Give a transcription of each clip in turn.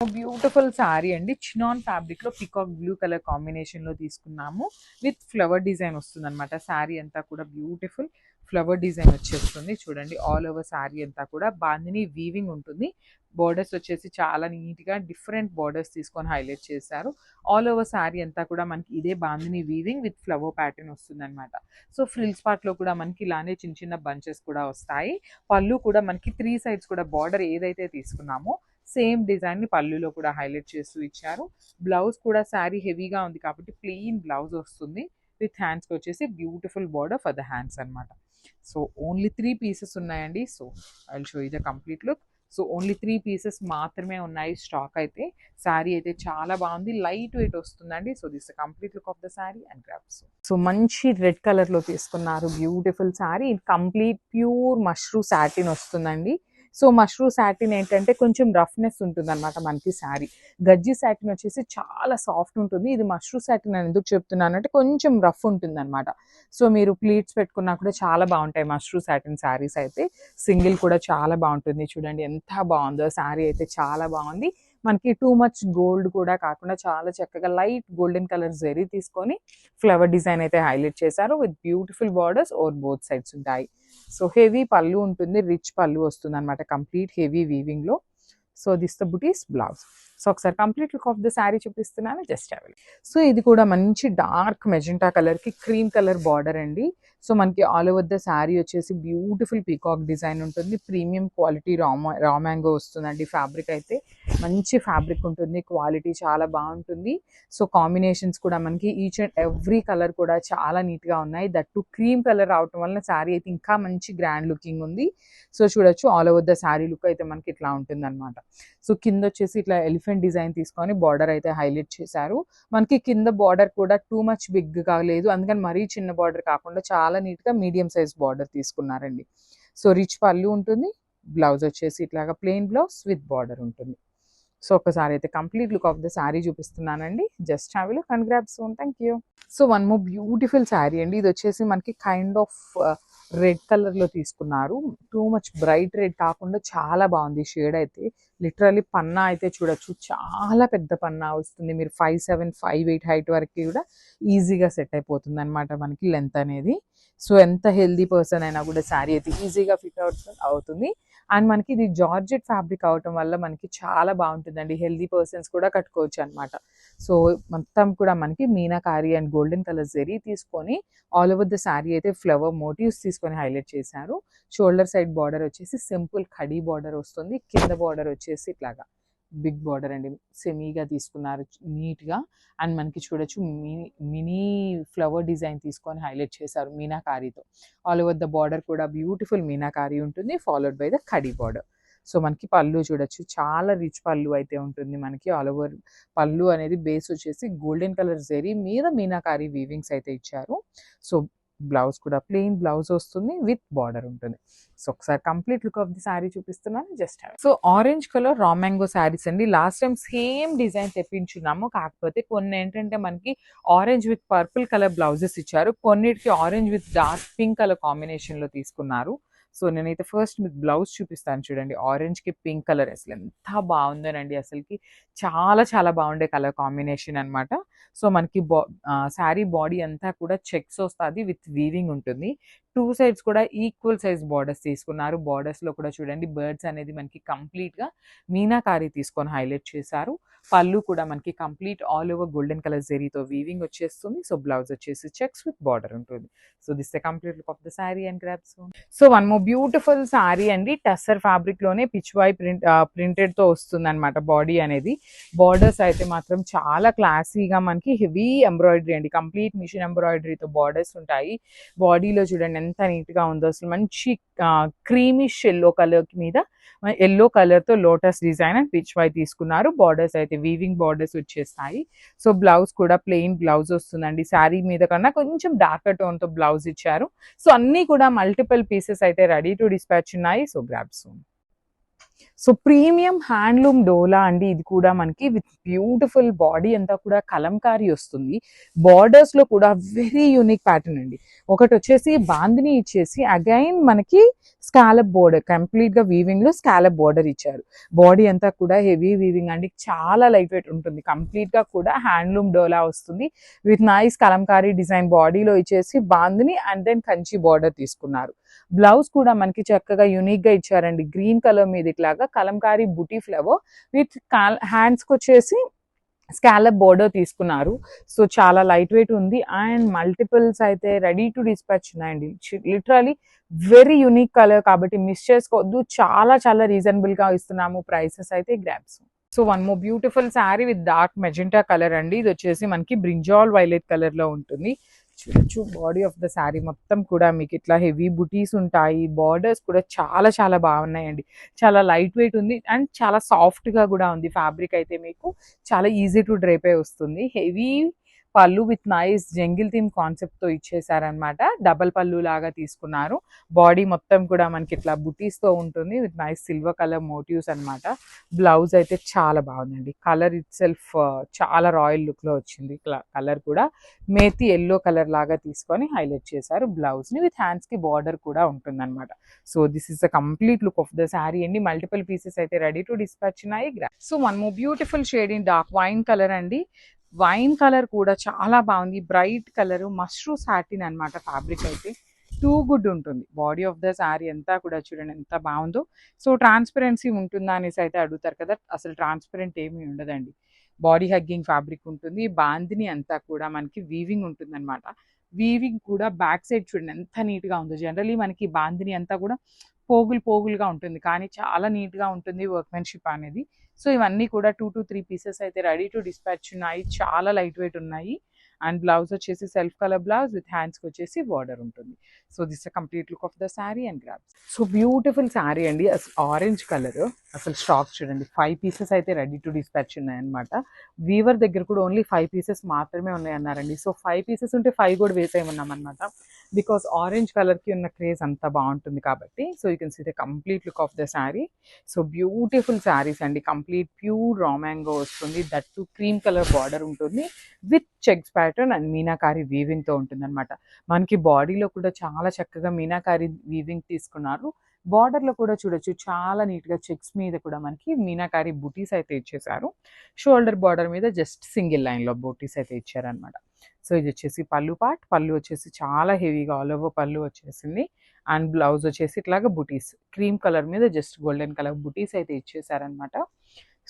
Beautiful sari అండి. Chinon ఫ్యాబ్రిక్లో peacock blue colour కాంబినేషన్లో తీసుకున్నాము. విత్ ఫ్లవర్ డిజైన్ వస్తుంది అనమాట శారీ అంతా కూడా బ్యూటిఫుల్. ఫ్లవర్ డిజైన్ వచ్చేస్తుంది. చూడండి ఆల్ ఓవర్ శారీ అంతా కూడా. బాందిని వీవింగ్ ఉంటుంది. బోర్డర్స్ వచ్చేసి చాలా నీట్గా డిఫరెంట్ బార్డర్స్ తీసుకొని హైలైట్ చేశారు. ఆల్ ఓవర్ శారీ అంతా కూడా మనకి ఇదే bandhani weaving with flower pattern వస్తుంది అనమాట సో ఫ్రిల్స్ పార్ట్లో కూడా మనకి ఇలానే చిన్న చిన్న బంచెస్ కూడా వస్తాయి. పళ్ళు కూడా మనకి త్రీ సైడ్స్ కూడా బార్డర్ ఏదైతే తీసుకున్నామో సేమ్ డిజైన్ని పళ్ళులో కూడా హైలైట్ చేస్తూ ఇచ్చారు. బ్లౌజ్ కూడా శారీ హెవీగా ఉంది కాబట్టి ప్లెయిన్ బ్లౌజ్ వస్తుంది. విత్ హ్యాండ్స్కి వచ్చేసి beautiful border for the hands అన్నమాట. సో ఓన్లీ త్రీ పీసెస్ ఉన్నాయండి. So I show the complete look. So only three pieces మాత్రమే ఉన్నాయి స్టాక్ అయితే. శారీ అయితే చాలా బాగుంది. లైట్ వెయిట్ వస్తుందండి. So this complete look of the sari and grabs. So మంచి రెడ్ కలర్లో తీసుకున్నారు. Beautiful sari. Complete pure mashru satin వస్తుందండి. సో మష్రూ శాటిన్ ఏంటంటే కొంచెం రఫ్నెస్ ఉంటుంది అనమాట మనకి శారీ. గజ్జి శాటిన్ వచ్చేసి చాలా సాఫ్ట్ ఉంటుంది. ఇది మష్రూ సాటిన్ అని ఎందుకు చెప్తున్నాను అంటే కొంచెం రఫ్ ఉంటుంది అనమాట సో మీరు ప్లీట్స్ పెట్టుకున్నా కూడా చాలా బాగుంటాయి మష్రూ సాటిన్ శారీస్ అయితే. సింగిల్ కూడా చాలా బాగుంటుంది. చూడండి ఎంత బాగుందో శారీ అయితే చాలా బాగుంది. మనకి టూ మచ్ గోల్డ్ కూడా కాకుండా చాలా చక్కగా లైట్ గోల్డెన్ కలర్ జరీ తీసుకొని ఫ్లవర్ డిజైన్ అయితే హైలైట్ చేశారు. With beautiful borders or both sides ఉంటాయి. సో హెవీ పళ్ళు ఉంటుంది రిచ్ పళ్ళు వస్తుంది అనమాట complete heavy వీవింగ్లో so this the butis blouse so ఒకసారి complete look of the sari చూపిస్తున్నాను. జస్ట్ అవైల్ సో ఇది కూడా మంచి డార్క్ మెజెంటా కలర్కి క్రీమ్ కలర్ బార్డర్ అండి. సో మనకి ఆల్ ఓవర్ ద శారీ వచ్చేసి బ్యూటిఫుల్ పీకాక్ డిజైన్ ఉంటుంది. Premium quality raw raw mango వస్తుందండి ఫ్యాబ్రిక్ అయితే. మంచి ఫ్యాబ్రిక్ ఉంటుంది. క్వాలిటీ చాలా బాగుంటుంది. సో కాంబినేషన్స్ కూడా మనకి ఈచ్ అండ్ ఎవ్రీ కలర్ కూడా చాలా నీట్గా ఉన్నాయి. దట్ టు క్రీమ్ కలర్ రావటం వల్ల శారీ అయితే ఇంకా మంచి గ్రాండ్ లుకింగ్ ఉంది. సో చూడొచ్చు. All over the sari look అయితే మనకి ఇట్లా ఉంటుంది సో కింద వచ్చేసి ఇట్లా ఎలిఫెంట్ డిజైన్ తీసుకొని బార్డర్ అయితే హైలైట్ చేశారు. మనకి కింద బార్డర్ కూడా టూ మచ్ బిగ్ కాలేదు అందుకని మరీ చిన్న బార్డర్ కాకుండా చాలా నీట్గా మీడియం సైజ్ బార్డర్ తీసుకున్నారండి. సో రిచ్ పళ్ళు ఉంటుంది బ్లౌజ్ వచ్చేసి ఇట్లాగా ప్లెయిన్ బ్లౌజ్ విత్ బార్డర్ ఉంటుంది. సో ఒకసారి అయితే complete look of the sari చూపిస్తున్నానండి. Just have look and grab soon thank you so one more beautiful sari అండి. ఇది వచ్చేసి మనకి కైండ్ ఆఫ్ uh, రెడ్ కలర్లో తీసుకున్నారు. టూ మచ్ బ్రైట్ రెడ్ కాకుండా చాలా బాగుంది షేడ్ అయితే. లిటరలీ పన్నా అయితే చూడొచ్చు. చాలా పెద్ద పన్నా వస్తుంది. మీరు five seven five eight height వరకు కూడా ఈజీగా సెట్ అయిపోతుంది అనమాట మనకి లెంత్ అనేది. సో ఎంత హెల్దీ పర్సన్ అయినా కూడా శారీ అయితే ఈజీగా ఫిట్ అవుతుంది అవుతుంది. అండ్ మనకి ఇది జార్జెట్ ఫ్యాబ్రిక్ అవటం వల్ల మనకి చాలా బాగుంటుందండి. హెల్దీ పర్సన్స్ కూడా కట్టుకోవచ్చు అనమాట సో మొత్తం కూడా మనకి meenakari and golden colour zari తీసుకొని ఆల్ ఓవర్ ద శారీ అయితే ఫ్లవర్ మోటివ్స్ తీసుకొని హైలైట్ చేశారు. షోల్డర్ సైడ్ బార్డర్ వచ్చేసి సింపుల్ ఖడీ బార్డర్ వస్తుంది. కింద బార్డర్ వచ్చేసి ఇట్లాగా. బిగ్ బార్డర్ అండి. సెమీగా తీసుకున్నారు నీట్గా. అండ్ మనకి చూడొచ్చు మినీ మినీ ఫ్లవర్ డిజైన్ తీసుకొని హైలైట్ చేశారు మీనాకారీతో. ఆల్ ఓవర్ ద బార్డర్ కూడా బ్యూటిఫుల్ మీనాకారి ఉంటుంది ఫాలోడ్ బై ద కడీ బార్డర్. సో మనకి పళ్ళు చూడొచ్చు చాలా రిచ్ పళ్ళు అయితే ఉంటుంది మనకి. ఆల్ ఓవర్ పళ్ళు అనేది బేస్ వచ్చేసి గోల్డెన్ కలర్ జెరీ మీద మీనాకారి వీవింగ్స్ అయితే ఇచ్చారు. సో బ్లౌజ్ కూడా ప్లెయిన్ బ్లౌజ్ వస్తుంది విత్ బార్డర్ ఉంటుంది. సో ఒకసారి complete look of the sari చూపిస్తున్నాను. Just so orange colour raw mango saris అండి. లాస్ట్ టైం సేమ్ డిజైన్ తెప్పించున్నాము. కాకపోతే కొన్ని ఏంటంటే మనకి orange with purple colour blouses ఇచ్చారు. కొన్నిటికి orange with dark pink colour కాంబినేషన్లో తీసుకున్నారు. సో నేనైతే ఫస్ట్ మీకు బ్లౌజ్ చూపిస్తాను చూడండి. ఆరెంజ్కి పింక్ కలర్. అసలు ఎంత బాగుందోనండి. అసలుకి చాలా చాలా బాగుండే కలర్ కాంబినేషన్ అన్నమాట. సో మనకి బా శారీ బాడీ అంతా కూడా చెక్స్ వస్తుంది విత్ వీవింగ్ ఉంటుంది. టూ సైడ్స్ కూడా ఈక్వల్ సైజ్ బార్డర్స్ తీసుకున్నారు. బార్డర్స్లో కూడా చూడండి బర్డ్స్ అనేది మనకి కంప్లీట్గా మీనాకారి తీసుకొని హైలైట్ చేశారు. పళ్ళు కూడా మనకి complete all over golden colour జెరీతో weaving వచ్చేస్తుంది. సో బ్లౌజ్ వచ్చేసి చెక్స్ విత్ బార్డర్ ఉంటుంది. So this the complete of the sari and grabs. So one more beautiful sari అండి. టస్సర్ ఫ్యాబ్రిక్లోనే పిచ్ వై ప్రింట్ ప్రింటెడ్తో వస్తుంది అనమాట బాడీ అనేది. బార్డర్స్ అయితే మాత్రం చాలా క్లాసీగా మనకి హెవీ ఎంబ్రాయిడరీ అండి. కంప్లీట్ మిషన్ ఎంబ్రాయిడరీతో బార్డర్స్ ఉంటాయి. బాడీలో చూడండి ఎంత నీట్గా ఉందో అసలు. మంచి క్రీమిష్ ఎల్లో కలర్ మీద ఎల్లో కలర్తో lotus design and pichwai తీసుకున్నారు. బార్డర్స్ అయితే వీవింగ్ బార్డర్స్ వచ్చేస్తాయి. సో బ్లౌజ్ కూడా ప్లెయిన్ బ్లౌజ్ వస్తుందండి. శారీ మీద కన్నా కొంచెం డార్కర్ టోన్తో బ్లౌజ్ ఇచ్చారు. సో అన్ని కూడా మల్టిపుల్ పీసెస్ అయితే రెడీ టు డిస్పాచ్ ఉన్నాయి so grab soon so premium handloom dola అండి ఇది కూడా మనకి విత్ బ్యూటిఫుల్ బాడీ అంతా కూడా కలంకారీ వస్తుంది. బార్డర్స్లో కూడా వెరీ యూనిక్ ప్యాటర్న్ అండి. ఒకటి వచ్చేసి బాందిని ఇచ్చేసి అగైన్ మనకి స్కాలప్ బోర్డర్ కంప్లీట్గా వీవింగ్లో స్కాలప్ బోర్డర్ ఇచ్చారు. బాడీ అంతా కూడా హెవీ వీవింగ్ అండి చాలా లైట్ వెయిట్ ఉంటుంది. కంప్లీట్గా కూడా హ్యాండ్లూమ్ డోలా వస్తుంది. విత్ నైస్ కలంకారీ డిజైన్ బాడీలో ఇచ్చేసి bandhani and then Kanchi border తీసుకున్నారు. బ్లౌజ్ కూడా మనకి చక్కగా యూనిక్గా ఇచ్చారండి. గ్రీన్ కలర్ మీద ఇట్లాగా కలంకారీ బుటీ ఫ్లవర్ విత్ హ్యాండ్స్కి వచ్చేసి స్కాలప్ బోర్డర్ తీసుకున్నారు. సో చాలా లైట్ వెయిట్ ఉంది అండ్ మల్టిపుల్స్ అయితే రెడీ టు డిస్పాచ్ ఉన్నాయండి. లిటరలీ వెరీ యూనిక్ కలర్ కాబట్టి మిస్ చేసుకోవద్దు. చాలా చాలా రీజనబుల్గా ఇస్తున్నాము. ప్రైసెస్ అయితే grabs so one more beautiful sari with dark magenta colour అండి. ఇది వచ్చేసి మనకి బ్రింజాల్ వైలెట్ కలర్లో ఉంటుంది. చూడొచ్చు. బాడీ ఆఫ్ ద శారీ మొత్తం కూడా మీకు ఇట్లా హెవీ బుటీస్ ఉంటాయి. బార్డర్స్ కూడా చాలా చాలా బాగున్నాయండి. చాలా లైట్ వెయిట్ ఉంది అండ్ చాలా సాఫ్ట్గా కూడా ఉంది. ఫ్యాబ్రిక్ అయితే మీకు చాలా ఈజీ టు డ్రైప్ అయి వస్తుంది. హెవీ పళ్ళు విత్ నైస్ జంగిల్ థీమ్ కాన్సెప్ట్తో ఇచ్చేసారనమాట డబల్ పళ్ళు లాగా తీసుకున్నారు. బాడీ మొత్తం కూడా మనకి ఇట్లా బుటీస్తో ఉంటుంది. With nice silver colour motifs అన్నమాట. బ్లౌజ్ అయితే చాలా బాగుందండి. కలర్ ఇట్ సెల్ఫ్ చాలా రాయల్ లుక్లో వచ్చింది కలర్ కూడా. మేతి ఎల్లో కలర్ లాగా తీసుకొని హైలైట్ చేశారు. బ్లౌజ్ని విత్ హ్యాండ్స్కి బార్డర్ కూడా ఉంటుంది అనమాట so this is the complete look of the sari అండి. మల్టిపుల్ పీసెస్ అయితే రెడీ టు డిస్పాచ్ ఉన్నాయి. సో మనము beautiful shade in dark wine colour అండి. వైన్ కలర్ కూడా చాలా బాగుంది. బ్రైట్ కలర్ మష్రూ సాటిన్ అన్నమాట ఫ్యాబ్రిక్ అయితే. టూ గుడ్ ఉంటుంది. బాడీ ఆఫ్ ద శారీ అంతా కూడా చూడండి ఎంత బాగుందో. సో ట్రాన్స్పరెన్సీ ఉంటుందా అనేసి అయితే అడుగుతారు కదా. అసలు ట్రాన్స్పరెంట్ ఏమీ ఉండదండి. బాడీ హగ్గింగ్ ఫ్యాబ్రిక్ ఉంటుంది. బాందిని అంతా కూడా మనకి వీవింగ్ ఉంటుంది అనమాట వీవింగ్ కూడా బ్యాక్ సైడ్ చూడండి ఎంత నీట్గా ఉందో. జనరలీ మనకి బాందిని అంతా కూడా పోగులు పోగులుగా ఉంటుంది. కానీ చాలా నీట్గా ఉంటుంది వర్క్మెన్షిప్ అనేది. సో ఇవన్నీ కూడా టూ టు త్రీ పీసెస్ అయితే రెడీ టు డిస్పాచ్ ఉన్నాయి. చాలా లైట్ వెయిట్ ఉన్నాయి. అండ్ బ్లౌజ్ వచ్చేసి సెల్ఫ్ కలర్ బ్లౌజ్ విత్ హ్యాండ్స్కి వచ్చేసి బార్డర్ ఉంటుంది. So this complete look of the sari and grabs. So beautiful sari అండి. Orange colour. అసలు స్టాక్ చూడండి. ఫైవ్ పీసెస్ అయితే రెడీ టు డిస్పాచ్ ఉన్నాయన్నమాట. వీవర్ దగ్గర కూడా ఓన్లీ ఫైవ్ పీసెస్ మాత్రమే ఉన్నాయన్నారండి. సో ఫైవ్ పీసెస్ ఉంటే ఫైవ్ కూడా వేసేయమన్నాం అనమాట బికాస్ ఆరెంజ్ కలర్కి ఉన్న క్రేజ్ అంత బాగుంటుంది కాబట్టి so you can see the complete look of the sari. So beautiful saris అండి. కంప్లీట్ ప్యూర్ రామాంగో వస్తుంది. That too cream colour border ఉంటుంది. With checks pattern and meenakari వీవింగ్తో ఉంటుందన్నమాట. మనకి బాడీలో కూడా చాలా చక్కగా మీనాకారి వీవింగ్ తీసుకున్నారు. బార్డర్లో కూడా చూడొచ్చు చాలా నీట్గా చెక్స్ మీద కూడా మనకి మీనాకారి బుటీస్ అయితే ఇచ్చేసారు షోల్డర్ బార్డర్ మీద జస్ట్ సింగిల్ లైన్లో బూటీస్ అయితే ఇచ్చారనమాట సో ఇది వచ్చేసి పళ్ళు పార్ట్ పళ్ళు వచ్చేసి చాలా హెవీగా ఆల్ ఓవర్ పళ్ళు వచ్చేసింది. అండ్ బ్లౌజ్ వచ్చేసి ఇట్లాగా బుటీస్ క్రీమ్ కలర్ మీద జస్ట్ గోల్డెన్ కలర్ బుటీస్ అయితే ఇచ్చేసారనమాట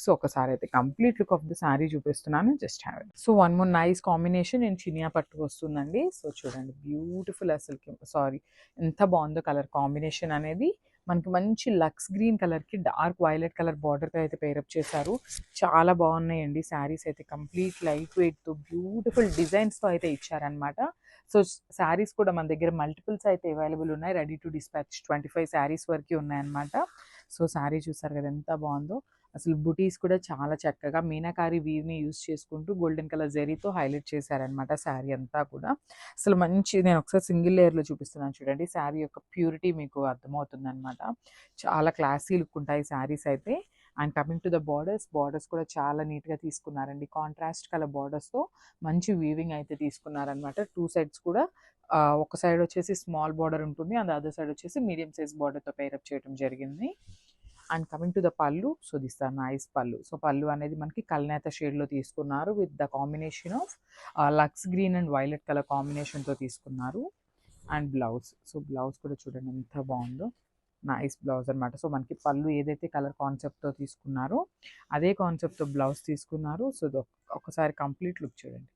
సో ఒకసారి అయితే complete look of the sari చూపిస్తున్నాను. Just have so one more nice combination నేను చినియా పట్టు వస్తుందండి. సో చూడండి బ్యూటిఫుల్ అసలుకి సారీ ఎంత బాగుందో కలర్ కాంబినేషన్ అనేది. మనకి మంచి లక్స్ గ్రీన్ కలర్కి డార్క్ వైలెట్ కలర్ బార్డర్తో అయితే పేరప్ చేశారు. చాలా బాగున్నాయండి శారీస్ అయితే. కంప్లీట్ లైట్ వెయిట్తో బ్యూటిఫుల్ డిజైన్స్తో అయితే ఇచ్చారనమాట సో శారీస్ కూడా మన దగ్గర మల్టిపుల్స్ అయితే అవైలబుల్ ఉన్నాయి. Ready to dispatch twenty five saris వరకు ఉన్నాయన్నమాట. సో శారీ చూసారు కదా ఎంత బాగుందో. అసలు బుటీస్ కూడా చాలా చక్కగా మీనాకారి వీవ్ని యూస్ చేసుకుంటూ గోల్డెన్ కలర్ జరీతో హైలైట్ చేశారనమాట శారీ అంతా కూడా. అసలు మంచి నేను ఒకసారి సింగిల్ లేయర్లో చూపిస్తున్నాను చూడండి. శారీ యొక్క ప్యూరిటీ మీకు అర్థమవుతుందనమాట చాలా క్లాసీ లుక్ ఉంటాయి శారీస్ అయితే. And coming to the borders borders కూడా చాలా నీట్గా తీసుకున్నారండి. కాంట్రాస్ట్ కలర్ బార్డర్స్తో మంచి వీవింగ్ అయితే తీసుకున్నారనమాట టూ సైడ్స్ కూడా ఒక సైడ్ వచ్చేసి స్మాల్ బార్డర్ ఉంటుంది. అండ్ అదర్ సైడ్ వచ్చేసి మీడియం సైజ్ బార్డర్తో పేరప్ చేయడం జరిగింది. And coming to the pallu so this the nice pallu. So pallu అనేది మనకి కల్నేత షేడ్లో తీసుకున్నారు with the combination of lux green and violet colour కాంబినేషన్తో తీసుకున్నారు. And blouse. సో బ్లౌజ్ కూడా చూడండి ఎంత బాగుందో. నైస్ బ్లౌజ్ అన్నమాట. సో మనకి పళ్ళు ఏదైతే కలర్ కాన్సెప్ట్తో తీసుకున్నారో అదే కాన్సెప్ట్తో బ్లౌజ్ తీసుకున్నారు. సో ఒక్కసారి ఒకసారి కంప్లీట్ లుక్ చూడండి.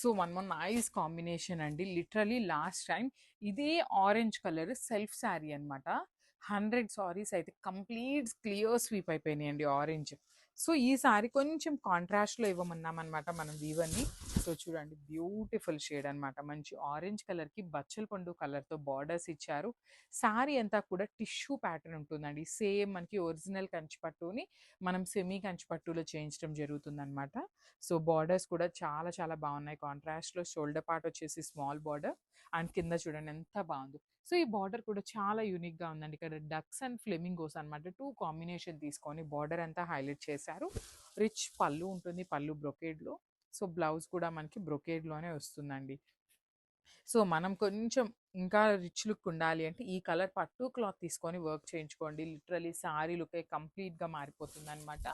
So one one nice combination అండి. లిటరలీ లాస్ట్ టైం ఇదే ఆరెంజ్ కలర్ సెల్ఫ్ శారీ అన్నమాట. హండ్రెడ్ సారీస్ అయితే కంప్లీట్ క్లియర్ స్వీప్ అయిపోయినాయి అండి ఆరెంజ్. సో ఈ సారీ కొంచెం కాంట్రాస్ట్లో ఇవ్వమన్నాం అనమాట మనం వీవర్ని. సో చూడండి బ్యూటిఫుల్ షేడ్ అన్నమాట. మంచి ఆరెంజ్ కలర్కి బచ్చల పండు కలర్తో బార్డర్స్ ఇచ్చారు. సారీ అంతా కూడా టిష్యూ ప్యాటర్న్ ఉంటుందండి. సేమ్ మనకి ఒరిజినల్ కంచిపట్టుని మనం సెమీ కంచిపట్టులో చేయించడం జరుగుతుందనమాట సో బార్డర్స్ కూడా చాలా చాలా బాగున్నాయి. కాంట్రాస్ట్లో షోల్డర్ పార్ట్ వచ్చేసి స్మాల్ బార్డర్ అండ్ కింద చూడండి ఎంత బాగుందో. సో ఈ బార్డర్ కూడా చాలా యూనిక్గా ఉందండి. ఇక్కడ డక్స్ అండ్ ఫ్లెమింగోస్ అనమాట టూ కాంబినేషన్ తీసుకొని బార్డర్ అంతా హైలైట్ చేశారు. రిచ్ పళ్ళు ఉంటుంది పళ్ళు బ్రొకేడ్లో. సో బ్లౌజ్ కూడా మనకి బ్రొకేడ్లోనే వస్తుందండి. సో మనం కొంచెం ఇంకా రిచ్ లుక్ ఉండాలి అంటే ఈ కలర్ పట్టు క్లాత్ తీసుకొని వర్క్ చేయించుకోండి. లిటరలీ సారీ లుక్ కంప్లీట్గా మారిపోతుంది అనమాట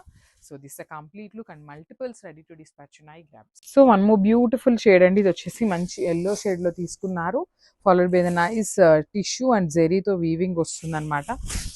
so this a complete look and multiples ready to dispatch ఉన్నాయి grab so one more beautiful shade అండి. ఇది వచ్చేసి మంచి ఎల్లో షేడ్లో తీసుకున్నారు. Followed by the nice tissue and జెరీతో weaving వస్తుంది అనమాట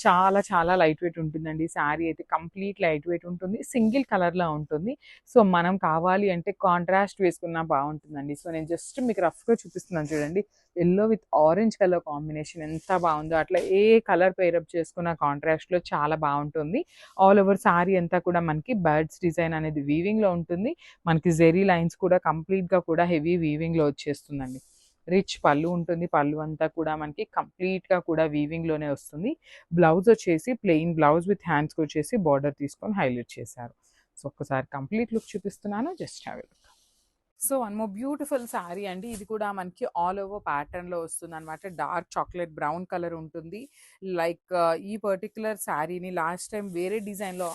చాలా చాలా లైట్ వెయిట్ ఉంటుందండి. శారీ అయితే కంప్లీట్ లైట్ వెయిట్ ఉంటుంది. సింగిల్ కలర్లో ఉంటుంది. సో మనం కావాలి అంటే కాంట్రాస్ట్ వేసుకున్నా బాగుంటుందండి. సో నేను జస్ట్ మీకు రఫ్గా చూపిస్తున్నాను చూడండి. Yellow with orange colour combination ఎంత బాగుందో అట్లా ఏ కలర్ పేరప్ చేసుకున్న కాంట్రాస్ట్లో చాలా బాగుంటుంది. ఆల్ ఓవర్ సారీ అంతా కూడా మనకి బర్డ్స్ డిజైన్ అనేది వీవింగ్లో ఉంటుంది. మనకి జెరీ లైన్స్ కూడా కంప్లీట్గా కూడా హెవీ వీవింగ్లో వచ్చేస్తుందండి. రిచ్ పళ్ళు ఉంటుంది. పళ్ళు అంతా కూడా మనకి కంప్లీట్గా కూడా వీవింగ్లోనే వస్తుంది. బ్లౌజ్ వచ్చేసి ప్లెయిన్ బ్లౌజ్ విత్ హ్యాండ్స్కి వచ్చేసి బార్డర్ తీసుకొని హైలైట్ చేశారు. సో ఒక్కసారి కంప్లీట్ లుక్ చూపిస్తున్నాను. Just have look so one more beautiful sari అండి. ఇది కూడా మనకి ఆల్ ఓవర్ ప్యాటర్న్లో వస్తుంది అనమాట డార్క్ చాక్లెట్ బ్రౌన్ కలర్ ఉంటుంది. లైక్ ఈ పర్టికులర్ శారీని లాస్ట్ టైం వేరే డిజైన్లో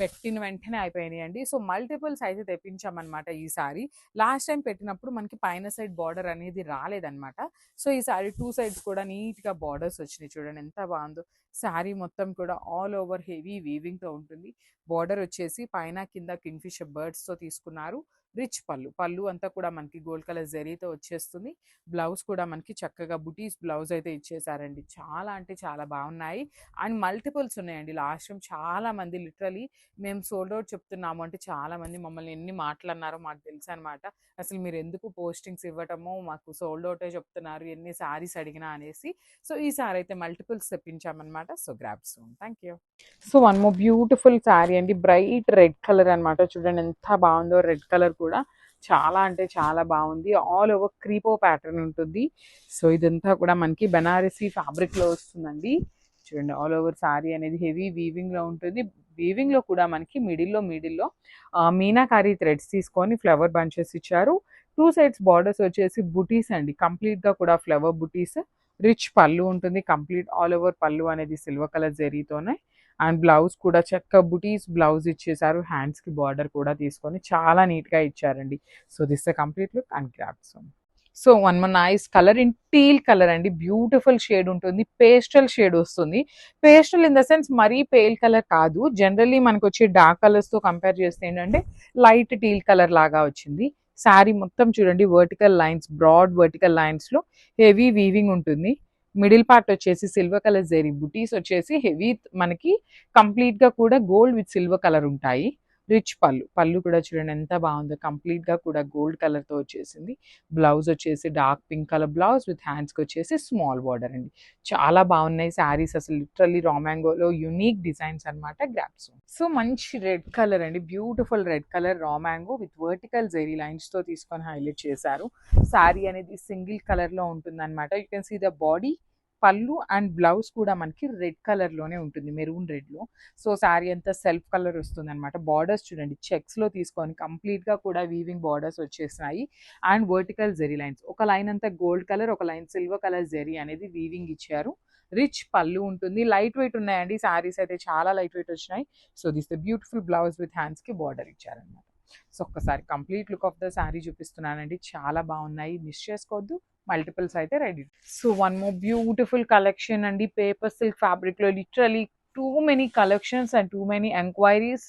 పెట్టిన వెంటనే అయిపోయినాయి అండి. సో మల్టిపుల్స్ అయితే తెప్పించామన్నమాట ఈ సారీ. లాస్ట్ టైం పెట్టినప్పుడు మనకి పైన సైడ్ బార్డర్ అనేది రాలేదన్నమాట. సో ఈ సారీ టూ సైడ్స్ కూడా నీట్గా బార్డర్స్ వచ్చినాయి చూడండి. ఎంత బాగుందో. శారీ మొత్తం కూడా ఆల్ ఓవర్ హెవీ వీవింగ్తో ఉంటుంది. బార్డర్ వచ్చేసి పైన కింద కింగ్ఫిషర్ బర్డ్స్తో తీసుకున్నారు. రిచ్ పళ్ళు. పళ్ళు అంతా కూడా మనకి గోల్డ్ కలర్ జరీతో వచ్చేస్తుంది. బ్లౌజ్ కూడా మనకి చక్కగా బుటీస్ బ్లౌజ్ అయితే ఇచ్చేసారండి. చాలా అంటే చాలా బాగున్నాయి. అండ్ మల్టిపుల్స్ ఉన్నాయండి. లాస్ట్ టైం చాలా మంది లిటరలీ మేము సోల్డ్ అవుట్ చెప్తున్నాము అంటే చాలా మంది మమ్మల్ని ఎన్ని మాటలు అన్నారో మాకు తెలుసు అనమాట అసలు మీరు ఎందుకు పోస్టింగ్స్ ఇవ్వటమో మాకు సోల్డ్ అవుటే చెప్తున్నారు ఎన్ని సారీస్ అడిగినా అనేసి. సో ఈ అయితే multiples తెప్పించామన్నమాట. So grab soon thank you so one more beautiful sari అండి. బ్రైట్ రెడ్ కలర్ అన్నమాట. చూడండి ఎంత బాగుందో రెడ్ కలర్ కూడా చాలా అంటే చాలా బాగుంది. ఆల్ ఓవర్ క్రీపో ప్యాటర్న్ ఉంటుంది. సో ఇదంతా కూడా మనకి బనారసి ఫ్యాబ్రిక్లో వస్తుందండి. చూడండి ఆల్ ఓవర్ సారీ అనేది హెవీ వీవింగ్లో ఉంటుంది. వీవింగ్లో కూడా మనకి మిడిల్లో మిడిల్లో మీనాకారి థ్రెడ్స్ తీసుకొని ఫ్లవర్ బంచెస్ ఇచ్చారు. టూ సైడ్స్ బార్డర్స్ వచ్చేసి బుటీస్ అండి. కంప్లీట్గా కూడా ఫ్లవర్ బుటీస్ రిచ్ పళ్ళు ఉంటుంది. కంప్లీట్ ఆల్ ఓవర్ పళ్ళు అనేది సిల్వర్ కలర్ జరీతోనే. అండ్ బ్లౌజ్ కూడా చక్క బుటీస్ బ్లౌజ్ ఇచ్చేసారు. హ్యాండ్స్కి బార్డర్ కూడా తీసుకొని చాలా నీట్గా ఇచ్చారండి. So this the complete look and grabs so one one nice colour in teal colour అండి. బ్యూటిఫుల్ షేడ్ ఉంటుంది. పేస్టల్ షేడ్ వస్తుంది. పేస్టల్ ఇన్ ద సెన్స్ మరీ పేల్ కలర్ కాదు. జనరల్లీ మనకు వచ్చే డార్క్ కలర్స్తో కంపేర్ చేస్తే ఏంటంటే లైట్ టీల్ కలర్ లాగా వచ్చింది. శారీ మొత్తం చూడండి వర్టికల్ లైన్స్ బ్రాడ్ వర్టికల్ లైన్స్లో హెవీ వీవింగ్ ఉంటుంది. మిడిల్ పార్ట్ వచ్చేసి సిల్వర్ కలర్ జరీ బుటీస్ వచ్చేసి హెవీ మనకి కంప్లీట్గా కూడా గోల్డ్ విత్ సిల్వర్ కలర్ ఉంటాయి. రిచ్ పళ్ళు. పళ్ళు కూడా చూడండి ఎంత బాగుందో. కంప్లీట్గా కూడా గోల్డ్ కలర్తో వచ్చేసింది. బ్లౌజ్ వచ్చేసి dark pink colour blouse with హ్యాండ్స్కి వచ్చేసి స్మాల్ బార్డర్ అండి. చాలా బాగున్నాయి శారీస్. అసలు లిటరల్లీ రామాంగోలో యునీక్ డిజైన్స్ అనమాట గ్రాప్స్ సో మంచి రెడ్ కలర్ అండి. Beautiful red colour raw mango with vertical zari లైన్స్తో తీసుకొని హైలైట్ చేశారు. శారీ అనేది సింగిల్ కలర్లో ఉంటుంది అనమాట you can see the body పళ్ళు అండ్ బ్లౌజ్ కూడా మనకి రెడ్ కలర్లోనే ఉంటుంది మెరూన్ రెడ్లో. సో శారీ అంతా సెల్ఫ్ కలర్ వస్తుంది అనమాట బార్డర్స్ చూడండి చెక్స్లో తీసుకొని కంప్లీట్గా కూడా వీవింగ్ బార్డర్స్ వచ్చేసినాయి. And vertical zari lines. ఒక లైన్ అంతా గోల్డ్ కలర్ ఒక లైన్ సిల్వర్ కలర్ జెరీ అనేది వీవింగ్ ఇచ్చారు. రిచ్ పళ్ళు ఉంటుంది. లైట్ వెయిట్ ఉన్నాయండి. శారీస్ అయితే చాలా లైట్ వెయిట్ వచ్చినాయి. So this the beautiful blouse with హ్యాండ్స్కి బార్డర్ ఇచ్చారనమాట సో ఒక్కసారి complete look of the sari చూపిస్తున్నానండి. చాలా బాగున్నాయి. మిస్ చేసుకోవద్దు. మల్టిపుల్స్ అయితే ready. So one more beautiful collection అండి. పేపర్ సిల్క్ ఫ్యాబ్రిక్లో literally too many collections and too many enquiries.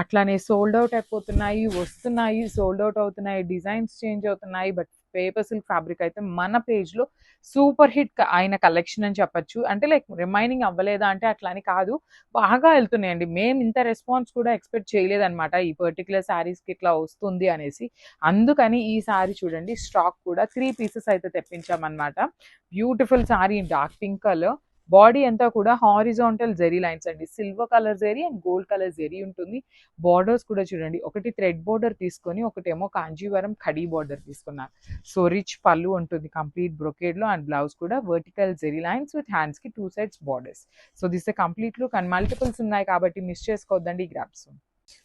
అట్లానే సోల్డ్ అవుట్ అయిపోతున్నాయి వస్తున్నాయి సోల్డ్ అవుట్ అవుతున్నాయి డిజైన్స్ చేంజ్ అవుతున్నాయి బట్ పేపర్ సిల్క్ ఫ్యాబ్రిక్ అయితే మన పేజ్లో సూపర్ హిట్ అయిన కలెక్షన్ అని చెప్పొచ్చు. అంటే లైక్ రిమైనింగ్ అవ్వలేదా అంటే అట్లా అని కాదు. బాగా వెళ్తున్నాయండి. మేము ఇంత రెస్పాన్స్ కూడా ఎక్స్పెక్ట్ చేయలేదన్నమాట. ఈ పర్టికులర్ శారీస్కి ఇట్లా వస్తుంది అనేసి. అందుకని ఈ శారీ చూడండి స్టాక్ కూడా త్రీ పీసెస్ అయితే తెప్పించామన్నమాట. Beautiful sari dark pink colour. Body అంతా కూడా హారిజాంటల్ జెరీ లైన్స్ అండి. Silver colour zari and gold colour zari ఉంటుంది. బార్డర్స్ కూడా చూడండి. ఒకటి థ్రెడ్ బార్డర్ తీసుకొని ఒకటేమో కాంజీవరం ఖడీ బార్డర్ తీసుకున్నారు. సో రిచ్ పళ్ళు ఉంటుంది కంప్లీట్ బ్రొకేడ్లో అండ్ బ్లౌజ్ కూడా వర్టికల్ జెరీ లైన్స్ విత్ హ్యాండ్స్కి two sides borders. So this complete look and multiples ఉన్నాయి కాబట్టి మిస్ చేసుకోవద్దండి. గ్రాప్స్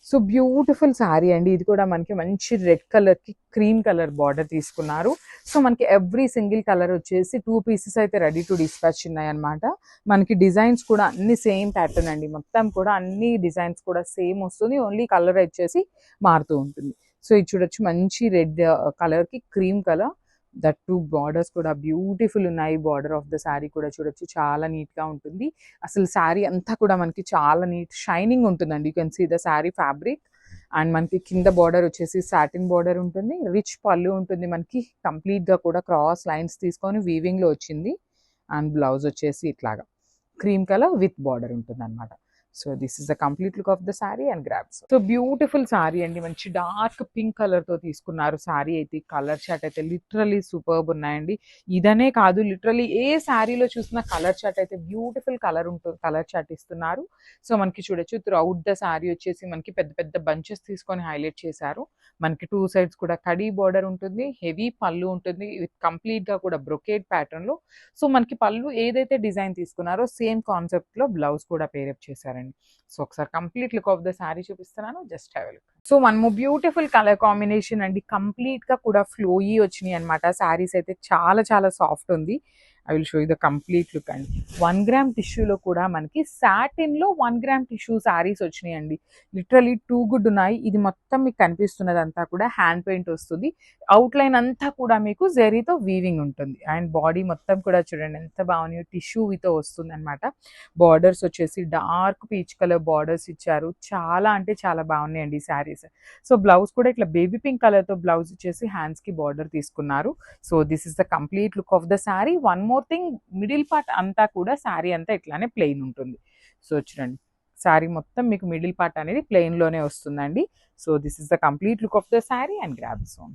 సో బ్యూటిఫుల్ శారీ అండి. ఇది కూడా మనకి మంచి రెడ్ కలర్కి క్రీమ్ కలర్ బార్డర్ తీసుకున్నారు. సో మనకి ఎవ్రీ సింగిల్ కలర్ వచ్చేసి టూ పీసెస్ అయితే రెడీ టు డిస్పాచ్ ఉన్నాయన్నమాట. మనకి డిజైన్స్ కూడా అన్ని సేమ్ ప్యాటర్న్ అండి. మొత్తం కూడా అన్ని డిజైన్స్ కూడా సేమ్ వస్తుంది. ఓన్లీ కలర్ వచ్చేసి మారుతూ ఉంటుంది. సో ఇది చూడొచ్చు. మంచి రెడ్ కలర్కి cream colour. That two borders కూడా బ్యూటిఫుల్ ఉన్నాయి. బార్డర్ ఆఫ్ ద శారీ కూడా చూడొచ్చు. చాలా నీట్గా ఉంటుంది. అసలు శారీ అంతా కూడా మనకి చాలా నీట్ షైనింగ్ ఉంటుందండి. You can see the sari fabric. And మనకి కింద బార్డర్ వచ్చేసి సాటిన్ బార్డర్ ఉంటుంది. రిచ్ పళ్ళు ఉంటుంది మనకి. కంప్లీట్గా కూడా క్రాస్ లైన్స్ తీసుకొని వీవింగ్లో వచ్చింది. అండ్ బ్లౌజ్ వచ్చేసి ఇట్లాగా. క్రీమ్ కలర్ విత్ బార్డర్ ఉంటుంది అనమాట so this is the complete look of the sari and grasp so beautiful sari అండి. మంచి డార్క్ పింక్ కలర్తో తీసుకున్నారు శారీ అయితే కలర్ షర్ట్ అయితే లిటరలీ సూపర్బ్ ఉన్నాయండి. ఇదనే కాదు లిటరలీ ఏ శారీలో చూసిన కలర్ షర్ట్ అయితే బ్యూటిఫుల్ కలర్ ఉంటుంది కలర్ షర్ట్ ఇస్తున్నారు. సో మనకి చూడొచ్చు త్రౌట్ ద శారీ వచ్చేసి మనకి పెద్ద పెద్ద బంచెస్ తీసుకొని హైలైట్ చేశారు. మనకి టూ సైడ్స్ కూడా కడీ బార్డర్ ఉంటుంది హెవీ పళ్ళు ఉంటుంది విత్ కంప్లీట్గా కూడా బ్రొకేడ్ ప్యాటర్న్లో. సో మనకి పళ్ళు ఏదైతే డిజైన్ తీసుకున్నారో సేమ్ కాన్సెప్ట్లో బ్లౌజ్ కూడా పేరప్ చేశారండి. సో ఒకసారి complete look of the sari చూపిస్తున్నాను. Just have look. So one beautiful colour combination అండి. కంప్లీట్గా కూడా ఫ్లోయీ వచ్చినాయి అనమాట శారీస్ అయితే చాలా చాలా సాఫ్ట్ ఉంది. I will show you the complete look అండి వన్ గ్రామ్ టిష్యూలో కూడా మనకి సాటిన్లో వన్ గ్రామ్ టిష్యూ శారీస్ వచ్చినాయి అండి లిటరలీ టూ గుడ్ ఉన్నాయి. ఇది మొత్తం మీకు కనిపిస్తున్నది అంతా కూడా హ్యాండ్ పెయింట్ వస్తుంది. అవుట్ లైన్ అంతా కూడా మీకు జెరీతో వీవింగ్ ఉంటుంది. అండ్ బాడీ మొత్తం కూడా చూడండి ఎంత బాగున్నాయో టిష్యూతో వస్తుంది అనమాట బార్డర్స్ వచ్చేసి డార్క్ పీచ్ కలర్ బార్డర్స్ ఇచ్చారు. చాలా అంటే చాలా బాగున్నాయండి ఈ శారీస్ సో బ్లౌజ్ కూడా ఇట్లా బేబీ పింక్ కలర్తో బ్లౌజ్ ఇచ్చేసి హ్యాండ్స్కి బార్డర్ తీసుకున్నారు. So this is the complete look of the sari one more thing middle part అంతా కూడా శారీ అంతా ఇట్లానే ప్లెయిన్ ఉంటుంది. సో చూడండి. శారీ మొత్తం మీకు మిడిల్ పార్ట్ అనేది ప్లెయిన్లోనే వస్తుందండి. So this is the complete look of the sari and grab son